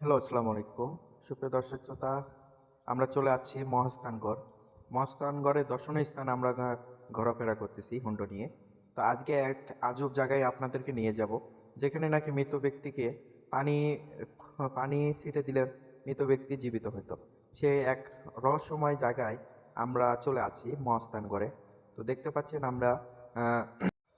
Hello, আসসালামু আলাইকুম। সুপ্রিয় দর্শক শ্রোতা, আমরা চলে আসছি মহাস্থানগড় মহাস্থানগড়ের দর্শনীয় স্থান আমরা ঘোরাফেরা করতেছি হুন্ডো নিয়ে। তো আজকে এক আজব জায়গায় আপনাদেরকে নিয়ে যাব, যেখানে নাকি মৃত ব্যক্তিকে পানি পানি ছিটে দিলে মৃত ব্যক্তি জীবিত হতো। সে এক রহস্যময় জায়গায় আমরা চলে আসছি মহাস্থানগড়ে তো দেখতে পাচ্ছেন আমরা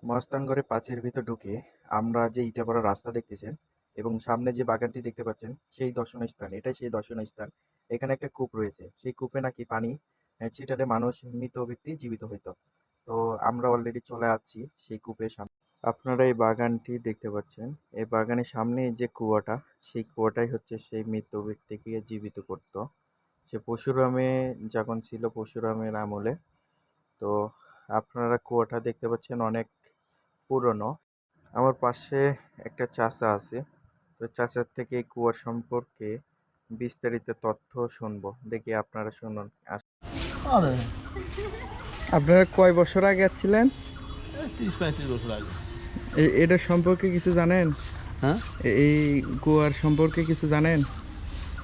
মহাস্থানগড়ে পাঁচের ভিতর ঢুকে আমরা যে ইটা করা রাস্তা দেখতেছেন এবং সামনে যে বাগানটি দেখতে পাচ্ছেন, সেই দর্শনীয় স্থান, এটাই সেই দর্শনীয় স্থান। এখানে একটা কূপ রয়েছে, সেই কূপে নাকি পানি ছিটালে মানুষ মৃত ব্যক্তি জীবিত হইতো। তো আমরা অলরেডি চলে আসছি সেই কূপের সামনে। আপনারা এই বাগানটি দেখতে পাচ্ছেন, এই বাগানের সামনে যে কুয়াটা, সেই কুয়াটাই হচ্ছে সেই মৃত ব্যক্তিকে জীবিত করত। সে পশুরামে যখন ছিল পশুরামের আমলে, তো আপনারা কুয়াটা দেখতে পাচ্ছেন অনেক পুরনো। আমার পাশে একটা চাচা আছে তো চাচার থেকে এই কুয়ার সম্পর্কে বিস্তারিত তথ্য শুনব। দেখি আপনারা শুনুন। আপনারা কয় বছর আগে আসছিলেন? তিরিশ পঁয়ত্রিশ বছর আগে। এটা সম্পর্কে কিছু জানেন? হ্যাঁ? এই কুয়ার সম্পর্কে কিছু জানেন?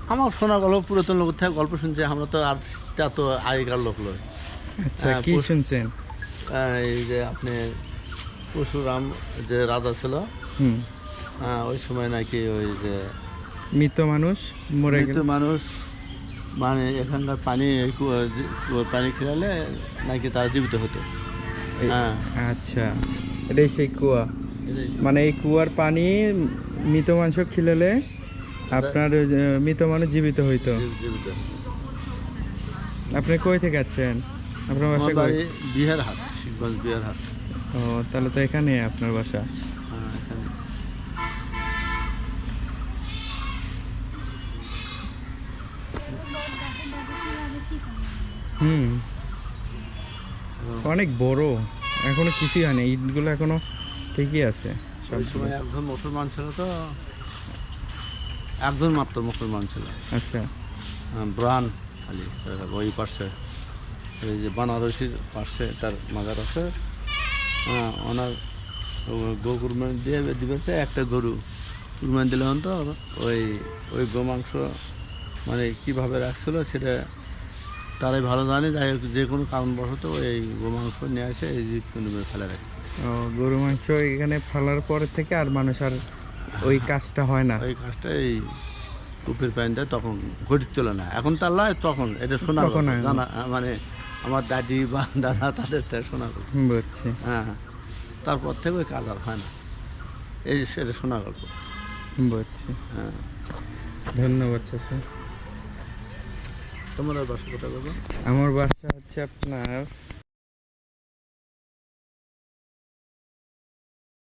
আমার শোনা গল্প পুরাতন লোক থেকে গল্প শুনছে আমরা তো আর তা তো আগেকার লোক লয় আচ্ছা হ্যাঁ, কি শুনছেন? আহ, এই যে আপনি পরশুরাম যে রাজা ছিল হুম। আহ, ওই সময় নাকি ওই যে মৃত মানুষ মরে মৃত মানুষ মানে এখানকার পানি এই কুয়ার পানি খেলালে নাকি তারা জীবিত হতো। হ্যাঁ। আচ্ছা এটাই সেই কুয়া। মানে এই কুয়ার পানি মৃত মানুষ খিলালে আপনার মৃত মানুষ জীবিত হইতো। আপনি কই থেকে আসছেন? আপনার বাসা বিহার হাট শিবগঞ্জ বিহার হাট ও তাহলে তো এখানে আপনার বাসা। হুম। অনেক বড়। এখনও কিছুই হয়নি। ইটগুলো এখনও ঠিকই আছে। ওই সময় একজন মুসলমান ছিল তো। একজন মাত্র মুসলমান ছিল। আচ্ছা। ব্রান আলী ওই এই যে বানারসির পাশে তার মাজার আছে। হ্যাঁ, ওনার ও গো কুরবানি দিয়ে দিবে একটা গরু। কুরবানি দিলে তো? ওই ওই গোমাংস মানে কীভাবে রাখছিল সেটা তারাই ভালো জানে। যাই হোক যে কোনো কারণবশত এই গোমাংস নিয়ে আসে এই জীব কুণ্ডে ফেলে রাখে। গরু মাংস এখানে ফেলার পরে থেকে আর মানুষ আর ওই কাজটা হয় না। ওই কাজটা এই কূপের প্যান্টটা তখন ঘটিছিল না। এখন তার লয় তখন এটা শোনা। জানা মানে আমার দাদি বা দাদা তাদের শোনা গল্প বুঝছি। হ্যাঁ হ্যাঁ। তারপর থেকে ওই কাজ আর হয় না। এই সেটা শোনা গল্প বুঝছি। হ্যাঁ। ধন্যবাদ চাচা। তোমার বাসা কোথায় বলব আমার বাসা হচ্ছে আপনার